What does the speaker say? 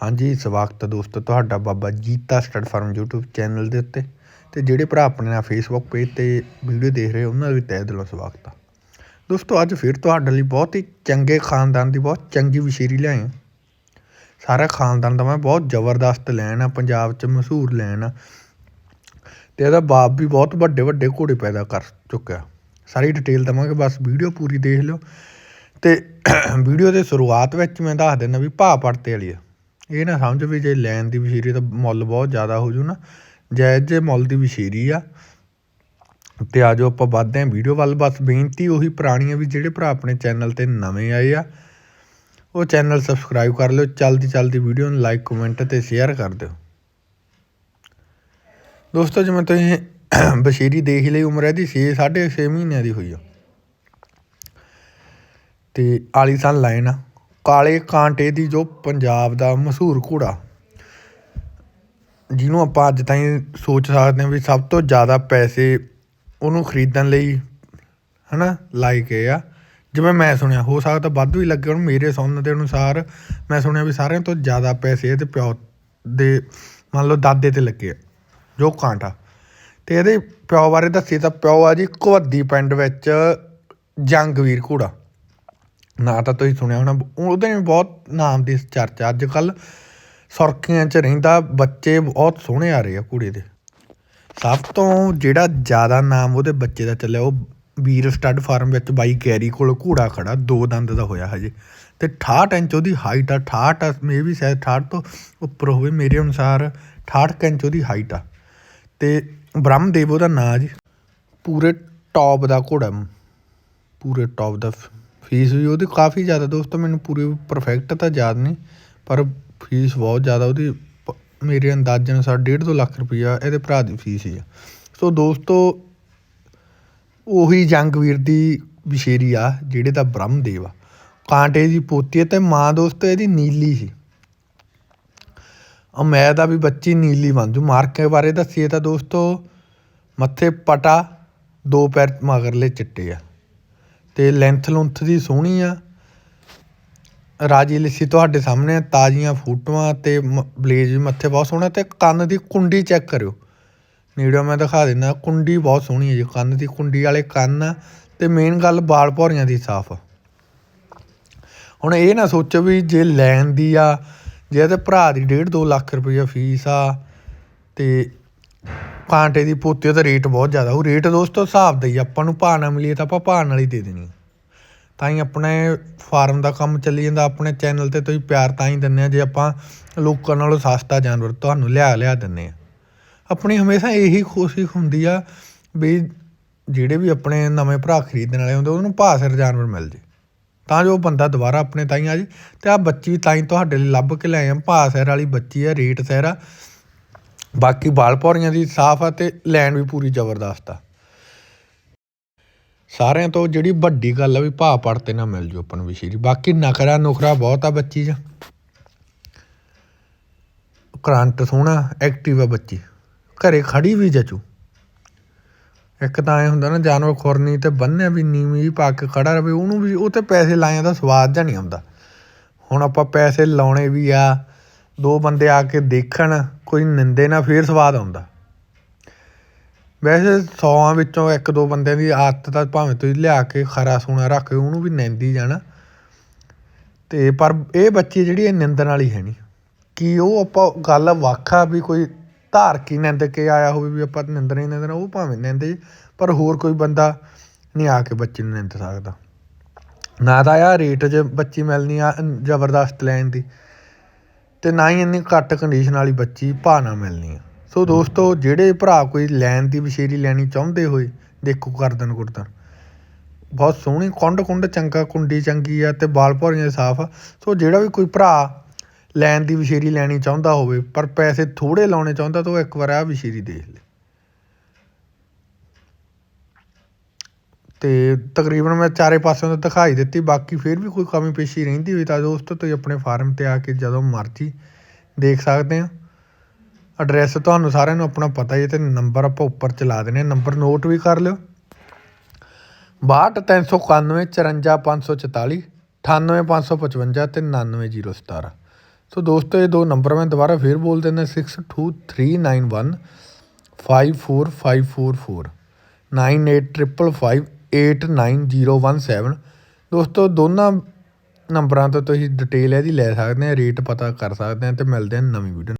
ਹਾਂਜੀ ਸਵਾਗਤ ਹੈ ਦੋਸਤੋ, ਤੁਹਾਡਾ Baba Jita stud farm YouTube channel ਦੇ ਉੱਤੇ ਤੇ ਜਿਹੜੇ ਭਰਾ ਆਪਣੇ ਨਾਲ Facebook ਪੇਜ ਤੇ ਵੀਡੀਓ ਦੇਖ ਰਹੇ, ਉਹਨਾਂ ਦਾ ਵੀ ਤਹਿ ਦਿਲੋਂ ਸਵਾਗਤ ਆ। ਦੋਸਤੋ, ਅੱਜ ਫਿਰ ਤੁਹਾਡੇ ਲਈ ਬਹੁਤ ਹੀ ਚੰਗੇ ਖਾਨਦਾਨ ਦੀ ਬਹੁਤ ਚੰਗੀ ਵਿਸ਼ੇਰੀ ਲਿਆਏ ਸਾਰਾ ਖਾਨਦਾਨ ਦਾ ਮੈਂ ਬਹੁਤ ਜ਼ਬਰਦਸਤ ਲੈਣ ਆ, ਪੰਜਾਬ 'ਚ ਮਸ਼ਹੂਰ ਲੈਣ ਆ ਤੇ ਇਹਦਾ ਬਾਪ ਵੀ ਬਹੁਤ ਵੱਡੇ ਵੱਡੇ ਘੋੜੇ ਪੈਦਾ ਕਰ ਚੁੱਕਿਆ। ਸਾਰੀ ਡਿਟੇਲ ਦਵਾਂਗੇ, ਬਸ ਵੀਡੀਓ ਪੂਰੀ ਦੇਖ ਲਿਓ ਤੇ ਵੀਡੀਓ ਦੇ ਸ਼ੁਰੂਆਤ ਵਿੱਚ ਮੈਂ ਦੱਸ ਦਿੰਦਾ ਵੀ ਭਾਅ ਪੜਤੇ ਵਾਲੀ ਆ। ਇਹ ਨਾ ਸਮਝ ਵੀ ਜੇ ਲੈਣ ਦੀ ਵਿਸ਼ੇਰੀ ਤਾਂ ਮੁੱਲ ਬਹੁਤ ਜ਼ਿਆਦਾ ਹੋ ਜੂ ਨਾ। ਜਾਇਜ਼ ਜੇ ਮੁੱਲ ਦੀ ਵਿਸ਼ੇਰੀ ਆ। ਤੇ ਆਜੋ ਆਪਾਂ ਵੱਧਦੇ ਆਂ ਵੀਡੀਓ ਵੱਲ। ਬਸ ਬੇਨਤੀ ਉਹੀ ਪੁਰਾਣੀ ਆ ਵੀ ਜਿਹੜੇ ਭਰਾ ਆਪਣੇ ਚੈਨਲ ਤੇ ਨਵੇਂ ਆਏ ਆ, ਉਹ ਚੈਨਲ ਸਬਸਕ੍ਰਾਈਬ ਕਰ ਲਿਓ। ਚਲਦੀ ਚਲਦੀ ਵੀਡੀਓ ਨੂੰ ਲਾਈਕ, ਕਮੈਂਟ ਤੇ ਸ਼ੇਅਰ ਕਰ ਦਿਓ। ਦੋਸਤੋ, ਜਿਵੇਂ ਤੁਸੀਂ ਬਸ਼ੀਰੀ ਦੇਖ ਲਈ ਉਮਰ ਇਹਦੀ 6 6.5 ਮਹੀਨਿਆਂ ਦੀ ਹੋਈ ਆ। ਤੇ ਆਲੀਸਾਨ ਲਾਈਨ ਆ ਕਾਲੇ ਕਾਂਟੇ ਦੀ ਜੋ ਪੰਜਾਬ ਦਾ ਮਸ਼ਹੂਰ ਘੋੜਾ। ਜਿਹਨੂੰ ਆਪਾਂ ਅੱਜ ਤਾਈਂ ਸੋਚ ਸਕਦੇ ਹਾਂ ਵੀ ਸਭ ਤੋਂ ਜ਼ਿਆਦਾ ਪੈਸੇ ਉਹਨੂੰ ਖਰੀਦਣ ਲਈ ਹੈ ਨਾ ਲਾਏ ਗਏ ਆ। ਜਿਵੇਂ ਮੈਂ ਸੁਣਿਆ, ਹੋ ਸਕਦਾ ਵੱਧ ਵੀ ਲੱਗੇ ਹੁਣ ਮੇਰੇ ਸੁਣਨ ਦੇ ਅਨੁਸਾਰ, ਮੈਂ ਸੁਣਿਆ ਵੀ ਸਾਰਿਆਂ ਤੋਂ ਜ਼ਿਆਦਾ ਪੈਸੇ ਇਹਦੇ ਪਿਓ ਦੇ, ਮੰਨ ਲਓ ਦਾਦੇ ਤੇ ਲੱਗੇ ਆ, ਜੋ ਕਾਂਟਾ। ਤੇ ਇਹਦੇ ਪਿਓ ਬਾਰੇ ਦੱਸੀ ਤਾਂ ਪਿਓ ਆ ਜੀ ਕੁਵੱਦੀ ਪਿੰਡ ਵਿੱਚ ਜੰਗਵੀਰ ਘੋੜਾ। ਨਾਂ ਤਾਂ ਤੁਸੀਂ ਸੁਣਿਆ ਹੋਣਾ, ਉਹਦੇ ਬਹੁਤ ਨਾਮ ਦੀ ਚਰਚਾ। ਅੱਜ ਕੱਲ ਸੁਰਖੀਆਂ 'ਚ ਰਹਿੰਦਾ ਬੱਚੇ ਬਹੁਤ ਸੋਹਣੇ ਆ ਰਹੇ ਆ ਘੋੜੇ ਦੇ। ਸਭ ਤੋਂ ਜਿਹੜਾ ਜ਼ਿਆਦਾ ਨਾਮ ਉਹਦੇ ਬੱਚੇ ਦਾ ਚੱਲਿਆ, ਉਹ ਵੀਰ ਸਟੱਡ ਫਾਰਮ ਵਿੱਚ ਬਾਈ ਕੈਰੀ ਕੋਲ ਘੋੜਾ ਖੜਾ, ਦੋ ਦੰਦ ਦਾ ਹੋਇਆ ਹਜੇ। ਤੇ 68 ਇੰਚ ਉਹਦੀ ਹਾਈਟ ਆ 68 ਮੇ ਵੀ ਸ਼ਾਇਦ 68 ਤੋਂ ਉੱਪਰ ਹੋਵੇ ਮੇਰੇ ਅਨੁਸਾਰ 68 ਇੰਚ ਉਹਦੀ ਹਾਈਟ ਆ। ਤੇ ਬ੍ਰਹਮਦੇਵ ਉਹਦਾ ਨਾਂ ਜੀ, ਪੂਰੇ ਟੌਪ ਦਾ ਘੋੜਾ, ਪੂਰੇ ਟੌਪ ਦਾ ਫੀਸ ਵੀ ਉਹਦੀ ਕਾਫੀ ਜ਼ਿਆਦਾ ਦੋਸਤੋ, ਮੈਨੂੰ ਪੂਰੀ ਪਰਫੈਕਟ ਤਾਂ ਯਾਦ ਨਹੀਂ, ਪਰ ਫੀਸ ਬਹੁਤ ਜ਼ਿਆਦਾ ਉਹਦੀ ਪ- ਮੇਰੇ ਅੰਦਾਜ਼ੇ ਅਨੁਸਾਰ ਡੇਢ ਦੋ ਲੱਖ ਰੁਪਈਆ ਇਹਦੇ ਭਰਾ ਦੀ ਫੀਸ ਸੀ ਆ। ਸੋ ਦੋਸਤੋ, ਉਹੀ ਜੰਗਵੀਰ ਦੀ ਵਿਸ਼ੇਰੀ ਆ, ਜਿਹੜੇ ਦਾ ਬ੍ਰਹਮਦੇਵ ਆ। ਕਾਂਟੇ ਦੀ ਪੋਤੀ ਹੈ ਤੇ ਮਾਂ ਦੋਸਤੋ, ਇਹਦੀ ਨੀਲੀ ਸੀ। ਅਮੈ ਆ ਵੀ ਬੱਚੀ ਨੀਲੀ ਬਣ ਜੂ। ਮਾਰਕੇ ਬਾਰੇ ਦੱਸੀਏ ਤਾਂ ਦੋਸਤੋ, ਮੱਥੇ ਪਟਾ, ਦੋ ਪੈਰ ਮਗਰਲੇ ਚਿੱਟੇ ਆ। ਅਤੇ ਲੈਂਥ ਲੁੰਥ ਦੀ ਸੋਹਣੀ ਆ। ਰਾਜੀ ਲਿੱਸੀ ਤੁਹਾਡੇ ਸਾਹਮਣੇ ਤਾਜ਼ੀਆਂ ਫੋਟੋਆਂ ਅਤੇ ਮ- ਬਲੇਜ ਵੀ ਮੱਥੇ ਬਹੁਤ ਸੋਹਣਾ ਅਤੇ ਕੰਨ ਦੀ ਕੁੰਡੀ ਚੈੱਕ ਕਰਿਓ। ਵੀਡੀਓ ਮੈਂ ਦਿਖਾ ਦਿੰਦਾ, ਕੁੰਡੀ ਬਹੁਤ ਸੋਹਣੀ ਹੈ ਜੀ, ਕੰਨ ਦੀ ਕੁੰਡੀ ਵਾਲੇ ਕੰਨ ਆ ਅਤੇ ਮੇਨ ਗੱਲ ਵਾਲ ਭੌਰੀਆਂ ਦੀ ਸਾਫ਼ ਆ। ਹੁਣ ਇਹ ਨਾ ਸੋਚੋ ਵੀ ਜੇ ਲੈਣ ਦੀ ਆ, ਜੇ ਇਹਦੇ ਭਰਾ ਦੀ 1.5 2 ਲੱਖ ਰੁਪਈਆ ਫੀਸ ਆ ਅਤੇ ਕਾਂਟੇ ਦੀ ਪੋਤੀ ਦਾ ਰੇਟ ਬਹੁਤ ਜ਼ਿਆਦਾ। ਉਹ ਰੇਟ ਦੋਸਤੋ ਹਿਸਾਬ ਦਾ ਹੀ ਆਪਾਂ ਨੂੰ ਭਾਅ ਨਾ ਮਿਲੀ ਤਾਂ ਆਪਾਂ ਭਾਅ ਨਾਲ ਹੀ ਦੇ ਦੇਣੀ ਤਾਂ ਹੀ ਆਪਣੇ ਫਾਰਮ ਦਾ ਕੰਮ ਚੱਲੀ ਜਾਂਦਾ। ਆਪਣੇ ਚੈਨਲ ਤੇ ਤੁਸੀਂ ਪਿਆਰ ਤਾਂ ਹੀ ਦਿੰਦੇ ਆ। ਜੇ ਆਪਾਂ ਲੋਕਾਂ ਨਾਲੋਂ ਸਸਤਾ ਜਾਨਵਰ ਤੁਹਾਨੂੰ ਲਿਆ ਲਿਆ ਦਿੰਦੇ ਆ। ਆਪਣੀ ਹਮੇਸ਼ਾ ਇਹੀ ਕੋਸ਼ਿਸ਼ ਹੁੰਦੀ ਆ ਵੀ ਜਿਹੜੇ ਵੀ ਆਪਣੇ ਨਵੇਂ ਭਰਾ ਖਰੀਦਣ ਵਾਲੇ ਹੁੰਦੇ, ਉਹਨੂੰ ਭਾਅ ਸਿਰ ਜਾਨਵਰ ਮਿਲ ਜੇ। ਤਾਂ ਜੋ ਬੰਦਾ ਦੁਬਾਰਾ ਆਪਣੇ ਤਾਈਂ ਆ ਜੇ। ਤੇ ਆ ਬੱਚੀ ਵੀ ਤਾਈਂ ਤੁਹਾਡੇ ਲਈ ਲੱਭ ਕੇ ਲੈ ਆ ਭਾਅ ਸਿਰ ਵਾਲੀ ਬੱਚੀ ਆ, ਰੇਟ ਸਿਰ ਆ। ਬਾਕੀ ਵਾਲ ਭੌਰੀਆਂ ਦੀ ਸਾਫ਼ ਆ ਤੇ ਲੈਣ ਵੀ ਪੂਰੀ ਜ਼ਬਰਦਸਤ ਆ। ਸਾਰਿਆਂ ਤੋਂ ਜਿਹੜੀ ਵੱਡੀ ਗੱਲ ਆ ਵੀ ਭਾਅ ਪੜਤੇ ਨਾ ਮਿਲ ਜੂ ਆਪਾਂ ਨੂੰ ਵਿਸ਼ੇਰੀ ਬਾਕੀ ਨਖਰਾ ਨੁਖਰਾ ਬਹੁਤ ਆ ਬੱਚੀ 'ਚ ਕਰੰਟ ਸੋਹਣਾ ਐਕਟਿਵ ਆ ਬੱਚੀ। ਘਰੇ ਖੜੀ ਵੀ ਜਚੂ। ਇੱਕ ਤਾਂ ਐ ਹੁੰਦਾ ਨਾ, ਜਾਨਵਰ ਖੁਰਨੀ ਤੇ ਬੰਨਿਆ ਵੀ ਨੀਵੀਂ ਵੀ ਪਾ ਕੇ ਖੜਾ ਰਵੇ, ਉਹਨੂੰ ਵੀ, ਉਹ ਤੇ ਪੈਸੇ ਲਾਇਆ ਦਾ ਸਵਾਦ ਜਾਂ ਨਹੀਂ ਆਉਂਦਾ। ਹੁਣ ਆਪਾਂ ਪੈਸੇ ਲਾਉਣੇ ਵੀ ਆ ਦੋ ਬੰਦੇ ਆ ਕੇ ਦੇਖਣ, ਕੋਈ ਨਿੰਦੇ ਨਾ ਫਿਰ ਸਵਾਦ ਆਉਂਦਾ। ਵੈਸੇ ਸੌਆਂ ਵਿੱਚੋਂ ਇੱਕ ਦੋ ਬੰਦਿਆਂ ਦੀ ਆਦਤ ਤਾਂ ਭਾਵੇਂ ਤੁਸੀਂ ਲਿਆ ਕੇ ਖਰਾ ਸੋਨਾ ਰੱਖ ਕੇ ਉਹਨੂੰ ਵੀ ਨਿੰਦੀ ਜਾਣਾ। ਤੇ ਪਰ ਇਹ ਬੱਚੀ ਜਿਹੜੀ ਇਹ ਨਿੰਦਣ ਵਾਲੀ ਹੈ ਨਹੀਂ। ਕਿ ਉਹ ਆਪਾਂ ਗੱਲ ਵੱਖਾ ਵੀ ਕੋਈ ਧਾਰ ਕੀ ਨਿੰਦ ਕੇ ਆਇਆ ਹੋਵੇ ਵੀ ਆਪਾਂ ਨਿੰਦਣਾ ਹੀ ਨਿੰਦਣਾ, ਉਹ ਭਾਵੇਂ ਨਿੰਦੇ, ਪਰ ਹੋਰ ਕੋਈ ਬੰਦਾ ਨਹੀਂ ਆ ਕੇ ਬੱਚੇ ਨੂੰ ਨਿੰਦ ਸਕਦਾ। ਨਾ ਤਾਂ ਆ ਰੇਟ 'ਚ ਬੱਚੀ ਮਿਲਣੀ ਆ ਜ਼ਬਰਦਸਤ ਲੈਣ ਦੀ। ਅਤੇ ਨਾ ਹੀ ਇੰਨੀ ਘੱਟ ਕੰਡੀਸ਼ਨ ਵਾਲੀ ਬੱਚੀ ਭਾਅ ਨਾ ਮਿਲਣੀ ਆ। ਸੋ ਦੋਸਤੋ, ਜਿਹੜੇ ਭਰਾ ਕੋਈ ਲੈਣ ਦੀ ਵਿਸ਼ੇਰੀ ਲੈਣੀ ਚਾਹੁੰਦੇ ਹੋਏ, ਦੇਖੋ ਕਰਦਨ ਕੁਰਦਨ ਬਹੁਤ ਸੋਹਣੀ ਕੁੰਡ ਕੁੰਡ ਚੰਗਾ, ਕੁੰਡੀ ਚੰਗੀ ਆ ਤੇ ਬਾਲ ਭੌਰੀਆਂ ਸਾਫ਼ ਆ। ਸੋ ਜਿਹੜਾ ਵੀ ਕੋਈ ਭਰਾ ਲੈਣ ਦੀ ਵਿਸ਼ੇਰੀ ਲੈਣੀ ਚਾਹੁੰਦਾ ਹੋਵੇ, ਪਰ ਪੈਸੇ ਥੋੜੇ ਲਾਉਣੇ ਚਾਹੁੰਦਾ ਤਾਂ ਉਹ ਇੱਕ ਵਾਰ ਆ ਵਿਸ਼ੇਰੀ ਦੇਖ ਲੇ। ਅਤੇ ਤਕਰੀਬਨ ਮੈਂ ਚਾਰੇ ਪਾਸਿਓਂ ਤੋਂ ਦਿਖਾਈ ਦਿੱਤੀ, ਬਾਕੀ ਫਿਰ ਵੀ ਕੋਈ ਕਮੀ ਪੇਸ਼ੀ ਰਹਿੰਦੀ ਹੋਈ ਤਾਂ ਦੋਸਤੋ ਤੁਸੀਂ ਆਪਣੇ ਫਾਰਮ ਤੇ ਆ ਕੇ ਜਦੋਂ ਮਰਜ਼ੀ ਦੇਖ ਸਕਦੇ ਹੋ। ਐਡਰੈਸ ਤੁਹਾਨੂੰ ਸਾਰਿਆਂ ਨੂੰ ਆਪਣਾ ਪਤਾ ਹੀ ਹੈ ਅਤੇ ਨੰਬਰ ਆਪਾਂ ਉੱਪਰ ਚਲਾ ਦਿੰਦੇ ਹਾਂ। ਨੰਬਰ ਨੋਟ ਵੀ ਕਰ ਲਿਓ। 62 391 54 544 98555 ਤੇ 99017 ਸੋ ਦੋਸਤੋ, ਇਹ ਦੋ ਨੰਬਰ ਮੈਂ ਦੁਬਾਰਾ ਫੇਰ ਬੋਲ ਦਿੰਦਾ 62391 54544 eight nine zero one seven ਦੋਸਤੋ, ਦੋਨਾਂ ਨੰਬਰਾਂ ਤੋਂ ਤੁਸੀਂ ਡਿਟੇਲ ਇਹਦੀ ਲੈ ਸਕਦੇ ਆ ਰੇਟ ਪਤਾ ਕਰ ਸਕਦੇ ਆ ਅਤੇ ਮਿਲਦੇ ਹਾਂ ਨਵੀਂ ਵੀਡੀਓ